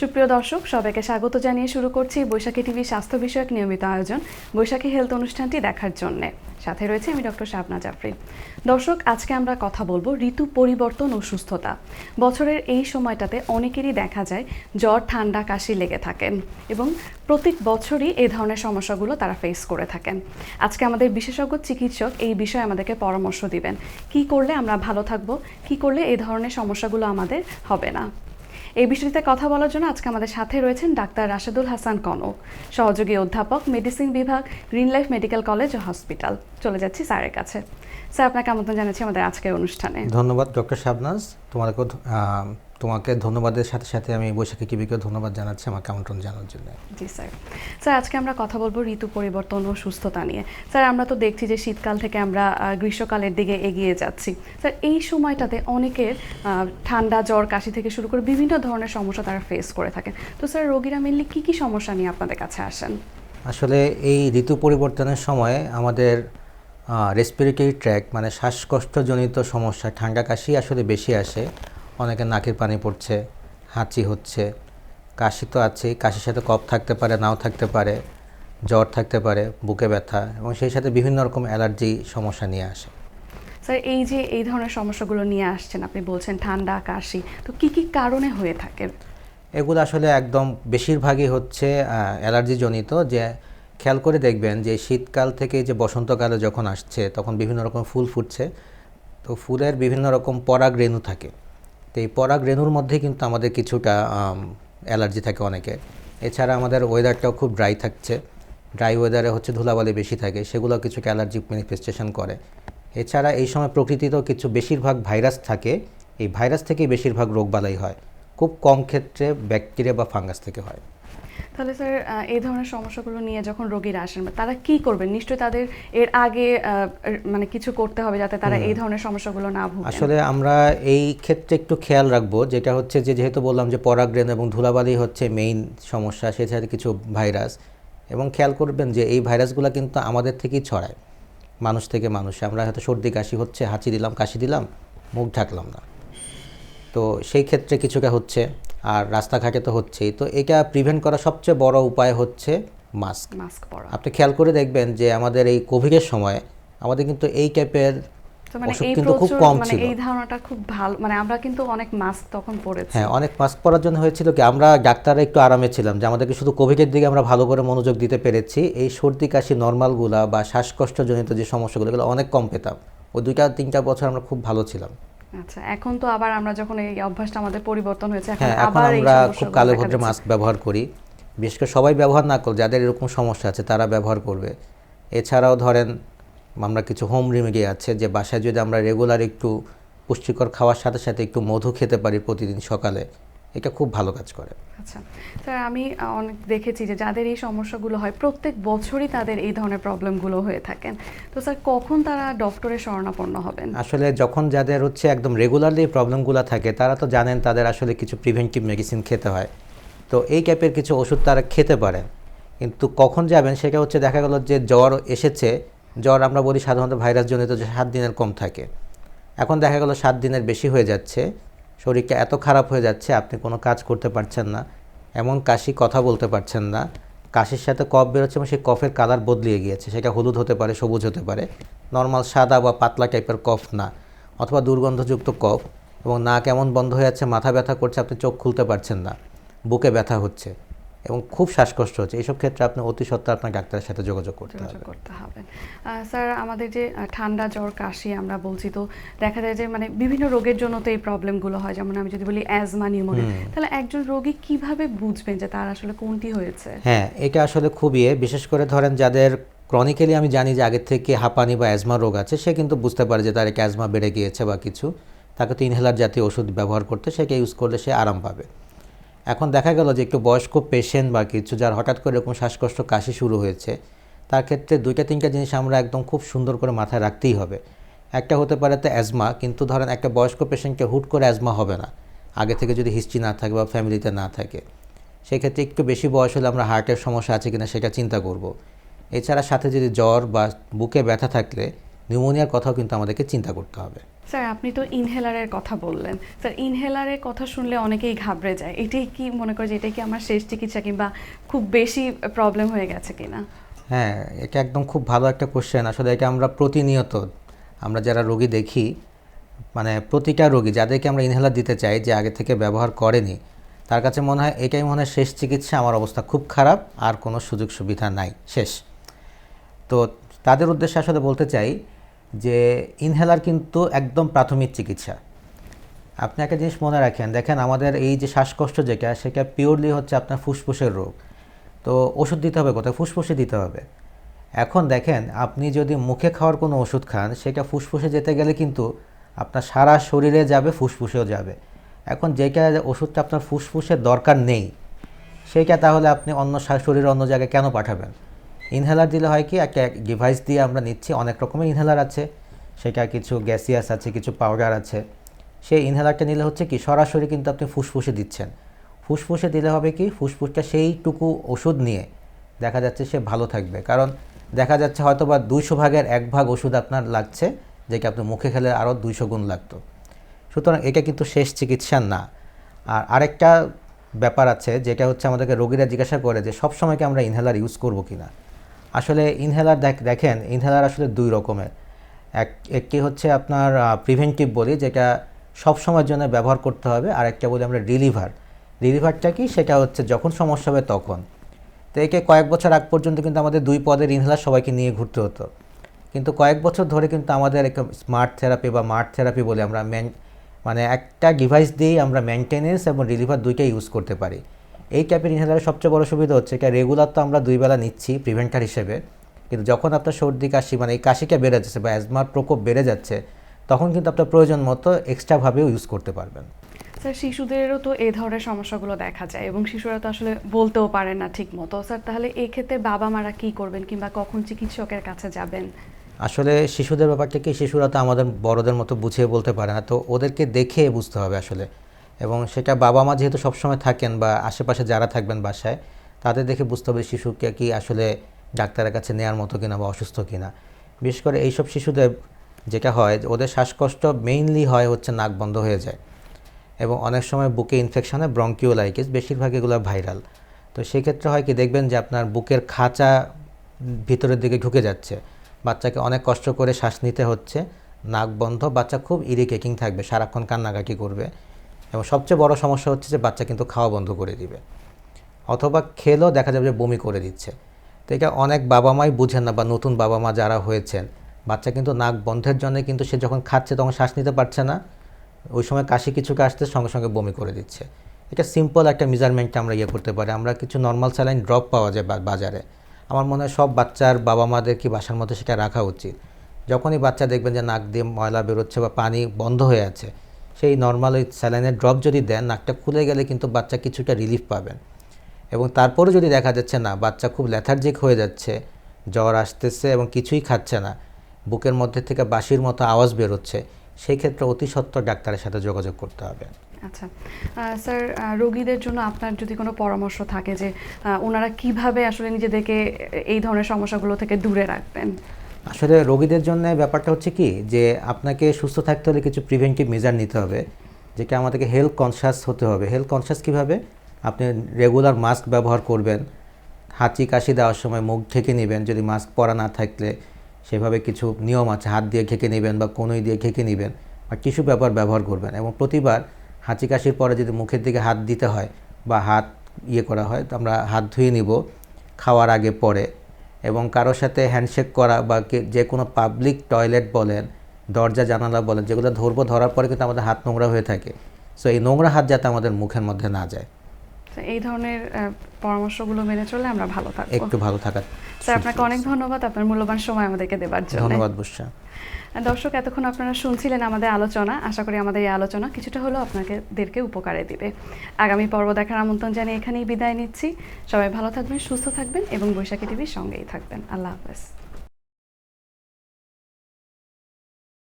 সুপ্রিয় দর্শক, সবাইকে স্বাগত জানিয়ে শুরু করছি বৈশাখী টিভি স্বাস্থ্য বিষয়ক নিয়মিত আয়োজন, বৈশাখী হেলথ অনুষ্ঠানটি দেখার জন্য। সাথে রয়েছে আমি ডক্টর শাবনা জাফরি। দর্শক, আজকে আমরা কথা বলব ঋতু পরিবর্তন ও সুস্থতা। বছরের এই সময়টাতে অনেকেরই দেখা যায় জ্বর, ঠান্ডা, কাশি লেগে থাকেন এবং প্রত্যেক বছরই এই ধরনের সমস্যাগুলো তারা ফেস করে থাকেন। আজকে আমাদের বিশেষজ্ঞ চিকিৎসক এই বিষয়ে আমাদেরকে পরামর্শ দিবেন। কি করলে আমরা ভালো থাকব? কি করলে এই ধরনের সমস্যাগুলো আমাদের হবে না? এই বিষয়টিতে কথা বলার জন্য আজকে আমাদের সাথে রয়েছেন ডাক্তার রাশেদুল হাসান কনক, সহযোগী অধ্যাপক মেডিসিন বিভাগ গ্রিন লাইফ মেডিকেল কলেজ ও হসপিটাল চলে যাচ্ছি স্যারের কাছে। স্যার, আপনাকে আমন্ত্রণ জানাচ্ছি আমাদের আজকের অনুষ্ঠানে। ধন্যবাদ, ডক্টর শাবনাজ। তোমাকে তোমাকে ধন্যবাদের সাথে সাথে আমি বৈশাখী টিভিকেও ধন্যবাদ জানাচ্ছি আমাকে আমন্ত্রণ জানার জন্য। জি স্যার। স্যার আজকে আমরা কথা বলব ঋতু পরিবর্তন ও সুস্থতা নিয়ে। স্যার আমরা তো দেখছি যে শীতকাল থেকে আমরা গ্রীষ্মকালের দিকে এগিয়ে যাচ্ছি। স্যার এই সময়টাতে অনেকের ঠান্ডা জ্বর কাশি থেকে শুরু করে বিভিন্ন ধরনের সমস্যা তারা ফেস করে থাকেন। তো স্যার রোগীরা মেনলি কী কী সমস্যা নিয়ে আপনাদের কাছে আসেন? আসলে এই ঋতু পরিবর্তনের সময় আমাদের রেসপিরেটরি ট্র্যাক মানে শ্বাসকষ্টজনিত সমস্যা ঠান্ডা কাশি আসলে বেশি আসে। অনেকে নাকের পানি পড়ছে হাঁচি হচ্ছে কাশি তো আছেই কাশির সাথে কফ থাকতে পারে নাও থাকতে পারে জ্বর থাকতে পারে বুকে ব্যথা এবং সেই সাথে বিভিন্ন রকম অ্যালার্জি সমস্যা নিয়ে আসে। স্যার এই যে এই ধরনের সমস্যাগুলো নিয়ে আসছেন আপনি বলছেন ঠান্ডা কাশি তো কি কি কারণে হয়ে থাকে? এগুলো আসলে একদম বেশিরভাগই হচ্ছে অ্যালার্জিজনিত যে খেয়াল করে দেখবেন যে শীতকাল থেকে যে বসন্তকালে যখন আসছে তখন বিভিন্ন রকম ফুল ফুটছে তো ফুলের বিভিন্ন রকম পরাগ রেণু থাকে। তো এই পরাগ রেণুর মধ্যে কিন্তু আমাদের কিছুটা অ্যালার্জি থাকে অনেকে এছাড়া আমাদের ওয়েদারটাও খুব ড্রাই থাকছে। ড্রাই ওয়েদারে হচ্ছে ধুলাবালি বেশি থাকে, সেগুলো কিছু অ্যালার্জিক ম্যানিফেস্টেশন করে। এছাড়া এই সময় প্রকৃতিতেও কিছু বেশিরভাগ ভাইরাস থাকে, এই ভাইরাস থেকেই বেশিরভাগ রোগবালাই হয়। খুব কম ক্ষেত্রে ব্যাকটেরিয়া বা ফাঙ্গাস থেকে হয়। তাহলে স্যার এই ধরনের সমস্যাগুলো নিয়ে যখন রোগীরা আসেন তারা কি করবেন? নিশ্চয়ই তাদের এর আগে মানে কিছু করতে হবে যাতে তারা এই ধরনের সমস্যাগুলো না ভুগেন আসলে আমরা এই ক্ষেত্রে একটু খেয়াল রাখব যেটা হচ্ছে যে যেহেতু বললাম যে পরাগরেণ এবং ধুলাবালি হচ্ছে মেইন সমস্যা সেছাড়া কিছু ভাইরাস এবং খেয়াল করবেন যে এই ভাইরাসগুলো কিন্তু আমাদের থেকেই ছড়ায় মানুষ থেকে মানুষে। আমরা হয়তো সর্দি কাশি হচ্ছে হাঁচি দিলাম কাশি দিলাম মুখ ঢাকলাম না। তো সেই ক্ষেত্রে কিছুটা হচ্ছে। আর রাস্তাঘাটে তো হচ্ছেই। তো এটা প্রিভেন্ট করার সবচেয়ে বড় উপায় হচ্ছে মাস্ক মাস্ক পরা। আপনি খেয়াল করে দেখবেন যে আমাদের এই কোভিডের সময় আমাদের কিন্তু এই টাইপের মানে কিন্তু খুব কম মানে ছিল। এই ধারণাটা খুব ভালো মানে আমরা কিন্তু অনেক মাস্ক তখন পরেছি। হ্যাঁ অনেক মাস্ক পরার জন্য হয়েছিল কি আমরা ডাক্তাররা একটু আরামে ছিলাম যে আমাদেরকে শুধু কোভিডের দিকে আমরা ভালো করে মনোযোগ দিতে পেরেছি। এই সর্দি কাশি নর্মালগুলা বা শ্বাসকষ্টজনিত যে সমস্যাগুলো এগুলো অনেক কম পেতাম। ওই দুইটা তিনটা বছর আমরা খুব ভালো ছিলাম। আচ্ছা এখন তো আবার আমরা যখন এই অভ্যাসটা আমাদের পরিবর্তন হয়েছে এখন হ্যাঁ আবার আমরা খুব কালো ভদ্র ভদ্রে মাস্ক ব্যবহার করি। বিশেষ করে সবাই ব্যবহার না করলে যাদের এরকম সমস্যা আছে তারা ব্যবহার করবে। এছাড়াও ধরেন আমরা কিছু হোম রেমেডি আছে যে বাসায় যদি আমরা রেগুলার একটু পুষ্টিকর খাওয়ার সাথে সাথে একটু মধু খেতে পারি প্রতিদিন সকালে এটা খুব ভালো কাজ করে। আচ্ছা স্যার আমি অনেক দেখেছি যে যাদের এই সমস্যাগুলো হয় প্রত্যেক বছরই তাদের এই ধরনের প্রবলেমগুলো হয়ে থাকেন। তো স্যার কখন তারা ডক্টরের শরণাপন্ন হবেন? আসলে যখন যাদের হচ্ছে একদম রেগুলারলি প্রবলেমগুলো থাকে তারা তো জানেন তাদের আসলে কিছু প্রিভেন্টিভ মেডিসিন খেতে হয়। তো এই টাইপের কিছু ওষুধ তারা খেতে পারেন কিন্তু কখন যাবেন সেটা হচ্ছে দেখা গেল যে জ্বর এসেছে জ্বর আমরা বলি সাধারণত ভাইরাসজনিত যে সাত দিনের কম থাকে। এখন দেখা গেল সাত দিনের বেশি হয়ে যাচ্ছে। শরীরটা এত খারাপ হয়ে যাচ্ছে, আপনি কোনো কাজ করতে পারছেন না। এমন কাশি কথা বলতে পারছেন না। কাশির সাথে কফ বেরোচ্ছে এবং সেই কফের কালার বদলিয়ে গিয়েছে। সেটা হলুদ হতে পারে, সবুজ হতে পারে। নর্মাল সাদা বা পাতলা টাইপের কফ না। অথবা দুর্গন্ধযুক্ত কফ। এবং নাক এমন বন্ধ হয়ে যাচ্ছে, মাথা ব্যথা করছে, আপনি চোখ খুলতে পারছেন না। বুকে ব্যথা হচ্ছে। এবং খুব শ্বাসকষ্ট হচ্ছে। এইসব ক্ষেত্রে আপনি অতি সত্ত্বর আপনার ডাক্তারের সাথে যোগাযোগ করতে হবে। করতে হবে। স্যার আমাদের যে ঠান্ডা জ্বর কাশি আমরা বলছি তো দেখা যায় যে মানে বিভিন্ন রোগের জন্য তো এই প্রবলেমগুলো হয়। যেমন আমি যদি বলি অ্যাজমা নিউমোনিয়া। তাহলে একজন রোগী কীভাবে বুঝবেন যে তার আসলে কোনটি হয়েছে? হ্যাঁ এটা আসলে খুবই বিশেষ করে ধরেন যাদের ক্রনিক্যালি আমি জানি যে আগের থেকে হাঁপানি বা অ্যাজমা রোগ আছে সে কিন্তু বুঝতে পারে যে তার একটা অ্যাজমা বেড়ে গিয়েছে বা কিছু। তাকে তো ইনহেলার জাতীয় ওষুধ ব্যবহার করতে সেটা ইউজ করলে সে আরাম পাবে। এখন দেখা গেল যে একটু বয়স্ক পেশেন্ট বা কিছু যার হঠাৎ করে এরকম শ্বাসকষ্ট, কাশি শুরু হয়েছে, তার ক্ষেত্রে দুইটা, তিনটা জিনিস আমরা একদম খুব সুন্দর করে মাথায় রাখতেই হবে একটা হতে পারে তো অ্যাজমা কিন্তু ধরেন একটা বয়স্ক পেশেন্টকে হুট করে অ্যাজমা হবে না আগে থেকে যদি হিস্ট্রি না থাকে বা ফ্যামিলিতে না থাকে, সেক্ষেত্রে একটু বেশি বয়স হলে আমরা হার্টের সমস্যা আছে কিনা সেটা চিন্তা করব। এছাড়া সাথে যদি জ্বর বা বুকে ব্যথা থাকলে নিউমোনিয়ার কথাও কিন্তু আমাদেরকে চিন্তা করতে হবে। স্যার আপনি তো ইনহেলারের কথা বললেন। স্যার ইনহেলারের কথা শুনলে অনেকেই ঘাবড়ে যায়। এটাই কি মনে করে যে এটাই কি আমার শেষ চিকিৎসা কিংবা খুব বেশি প্রবলেম হয়ে গেছে কিনা? হ্যাঁ এটা একদম খুব ভালো একটা কোশ্চেন আসলে এটা আমরা প্রতিনিয়ত আমরা যারা রোগী দেখি মানে প্রতিটা রোগী যাদেরকে আমরা ইনহেলার দিতে চাই যে আগে থেকে ব্যবহার করেনি তার কাছে মনে হয় এটাই মনে হয় শেষ চিকিৎসা। আমার অবস্থা খুব খারাপ আর কোনো সুযোগ সুবিধা নাই। শেষ। তো তাদের উদ্দেশ্যে আসলে বলতে চাই যে ইনহেলার কিন্তু একদম প্রাথমিক চিকিৎসা। আপনি একটা জিনিস মনে রাখেন, দেখেন আমাদের এই যে শ্বাসকষ্ট যেটা, সেটা পিওরলি হচ্ছে আপনার ফুসফুসের রোগ। তো ওষুধ দিতে হবে কোথায়? ফুসফুসে দিতে হবে। এখন দেখেন, আপনি যদি মুখে খাওয়ার কোনো ওষুধ খান, সেটা ফুসফুসে যেতে গেলে কিন্তু আপনার সারা শরীরে যাবে, ফুসফুসেও যাবে। এখন যেটা ওষুধটা আপনার ফুসফুসের দরকার নেই, সেইটা তাহলে আপনি অন্য শরীরের অন্য জায়গায় কেন পাঠাবেন? ইনহেলার দিলে হয় কি, একটা ডিভাইস দিয়ে আমরা নিচ্ছি, অনেক রকমের ইনহেলার আছে। সেটা কিছু গ্যাসিয়াস আছে, কিছু পাউডার আছে। সেই ইনহেলারটা নিলে হচ্ছে কি, সরাসরি কিন্তু আপনি ফুসফুসে দিচ্ছেন। ফুসফুসে দিলে হবে কি, ফুসফুসটা সেইটুকু ওষুধ নিয়ে দেখা যাচ্ছে সে ভালো থাকবে। কারণ দেখা যাচ্ছে হয়তো বা দুইশো ভাগের এক ভাগ ওষুধ আপনার লাগছে, যেটা আপনি মুখে খেলে আরও দুইশো গুণ লাগতো। সুতরাং এটা কিন্তু শেষ চিকিৎসা না। আর আরেকটা ব্যাপার আছে, যেটা হচ্ছে আমাদেরকে রোগীরা জিজ্ঞাসা করে যে সব সময় কি আমরা ইনহেলার ইউজ করব কি না আসলে ইনহেলার দেখ, দেখেন ইনহেলার আসলে দুই রকমের। এক, একটি হচ্ছে আপনার প্রিভেন্টিভ বলি, যেটা সব সময়ের জন্য ব্যবহার করতে হবে, আর একটা বলি আমরা রিলিভার রিলিভারটা কি? সেটা হচ্ছে যখন সমস্যা হবে তখন। তো একে কয়েক বছর আগ পর্যন্ত কিন্তু আমাদের দুই পদের ইনহেলার সবাইকে নিয়ে ঘুরতে হতো। কিন্তু কয়েক বছর ধরে কিন্তু আমাদের স্মার্ট থেরাপি বা মার্ট থেরাপি বলে আমরা মেন মানে একটা ডিভাইস দিয়েই আমরা মেনটেনেন্স এবং রিলিভার দুইটাই ইউজ করতে পারি। এই টাইপের ইনহেলারের সবচেয়ে বড় সুবিধা হচ্ছে এটা রেগুলার তো আমরা দুই বেলা নিচ্ছি প্রিভেন্টার হিসেবে কিন্তু যখন আপনার সর্দি কাশি মানে এই কাশিটা বেড়ে যাচ্ছে বা অ্যাজমার প্রকোপ বেড়ে যাচ্ছে তখন কিন্তু আপনার প্রয়োজন মতো এক্সট্রাভাবেও ইউজ করতে পারবেন। স্যার শিশুদেরও তো এই ধরনের সমস্যাগুলো দেখা যায় এবং শিশুরা তো আসলে বলতেও পারে না ঠিক মতো স্যার তাহলে এই ক্ষেত্রে বাবা মারা কি করবেন কিংবা কখন চিকিৎসকের কাছে যাবেন? আসলে শিশুদের ব্যাপারটা কি শিশুরা তো আমাদের বড়দের মতো বুঝিয়ে বলতে পারে না তো ওদেরকে দেখে বুঝতে হবে আসলে। এবং সেটা বাবা মা যেহেতু সবসময় থাকেন বা আশেপাশে যারা থাকবেন বাসায়, তাদের দেখে বুঝতে হবে শিশুকে কি আসলে ডাক্তারের কাছে নেওয়ার মতো কিনা বা অসুস্থ কিনা। বিশেষ করে এইসব শিশুদের যেটা হয়, ওদের শ্বাসকষ্ট মেইনলি হয় হচ্ছে নাক বন্ধ হয়ে যায় এবং অনেক সময় বুকে ইনফেকশনে ব্রঙ্কিওলাইটিস বেশিরভাগ এগুলো ভাইরাল তো সেক্ষেত্রে হয় কি, দেখবেন যে আপনার বুকের খাঁচা ভিতরের দিকে ঢুকে যাচ্ছে। বাচ্চাকে অনেক কষ্ট করে শ্বাস নিতে হচ্ছে। নাক বন্ধ, বাচ্চা খুব ইরিটেটিং থাকবে, সারাক্ষণ কান্নাকাটি করবে। এবং সবচেয়ে বড় সমস্যা হচ্ছে যে বাচ্চা কিন্তু খাওয়া বন্ধ করে দিবে। অথবা খেলেও দেখা যাবে যে বমি করে দিচ্ছে। তো এটা অনেক বাবা মাই বুঝেন না বা নতুন বাবা মা যারা হয়েছেন, বাচ্চা কিন্তু নাক বন্ধের জন্য কিন্তু সে যখন খাচ্ছে তখন শ্বাস নিতে পারছে না। ওই সময় কাশি কিছুকে আসতে সঙ্গে সঙ্গে বমি করে দিচ্ছে। এটা সিম্পল একটা মেজারমেন্ট আমরা ইয়ে করতে পারি। আমরা কিছু নর্মাল স্যালাইন ড্রপ পাওয়া যায় বাজারে। আমার মনে হয় সব বাচ্চার বাবা মাদের কি বাসার মধ্যে সেটা রাখা উচিত। যখনই বাচ্চা দেখবেন যে নাক দিয়ে ময়লা বেরোচ্ছে বা পানি বন্ধ হয়ে আছে সেই নর্মাল ওই স্যালাইনের ড্রপ যদি দেন, নাকটা খুলে গেলে কিন্তু বাচ্চা কিছুটা রিলিফ পাবেন। এবং তারপরে যদি দেখা যাচ্ছে না, বাচ্চা খুব লেথার্জিক হয়ে যাচ্ছে, জ্বর আসতেছে এবং কিছুই খাচ্ছে না, বুকের মধ্যে থেকে বাঁশির মতো আওয়াজ বেরোচ্ছে সেই ক্ষেত্রে অতি সত্বর ডাক্তারের সাথে যোগাযোগ করতে হবে। আচ্ছা স্যার রোগীদের জন্য আপনার যদি কোনো পরামর্শ থাকে যে ওনারা কীভাবে আসলে নিজেদেরকে এই ধরনের সমস্যাগুলো থেকে দূরে রাখবেন? আসলে রোগীদের জন্য ব্যাপারটা হচ্ছে কি, যে আপনাকে সুস্থ থাকতে হলে কিছু প্রিভেন্টিভ মেজার নিতে হবে, যেটা আমাদেরকে হেলথ কনসিয়াস হতে হবে। হেলথ কনসিয়াস কীভাবে? আপনি রেগুলার মাস্ক ব্যবহার করবেন, হাঁচি কাশি দেওয়ার সময় মুখ ঢেকে নেবেন, যদি মাস্ক পরা না থাকলে সেভাবে কিছু নিয়ম আছে, হাত দিয়ে ঢেকে নেবেন বা কনুই দিয়ে ঢেকে নেবেন, বা টিস্যু পেপার ব্যবহার করবেন। এবং প্রতিবার হাঁচি কাশির পরে যদি মুখের দিকে হাত দিতে হয় বা হাত ইয়ে করা হয়, তো আমরা হাত ধুয়ে নিব, খাওয়ার আগে পরে। এবং কারোর সাথে হ্যান্ডশেক করা বা যে কোনো পাবলিক টয়লেট বলেন দরজা জানালা বলেন যেগুলো ধরবো ধরার পরে কিন্তু আমাদের হাত নোংরা হয়ে থাকে। সো এই নোংরা হাত যাতে আমাদের মুখের মধ্যে না যায়। এই ধরনের পরামর্শগুলো মেনে চলে আমরা ভালো থাকব। একটু ভালো থাকার। স্যার আপনাকে অনেক ধন্যবাদ। আপনার মূল্যবান সময় আমাদেরকে দেবার জন্য। ধন্যবাদ বুঝছেন দর্শক এতক্ষণ আপনারা শুনছিলেন আমাদের আলোচনা। আশা করি আমাদের এই আলোচনা কিছুটা হলেও আপনাদেরকে উপকারে দিবে। আগামী পর্ব দেখার আমন্ত্রণ জানিয়ে এখানেই বিদায় নিচ্ছি। সবাই ভালো থাকবেন সুস্থ থাকবেন এবং বৈশাখী টিভির সঙ্গেই থাকবেন। আল্লাহ হাফেজ।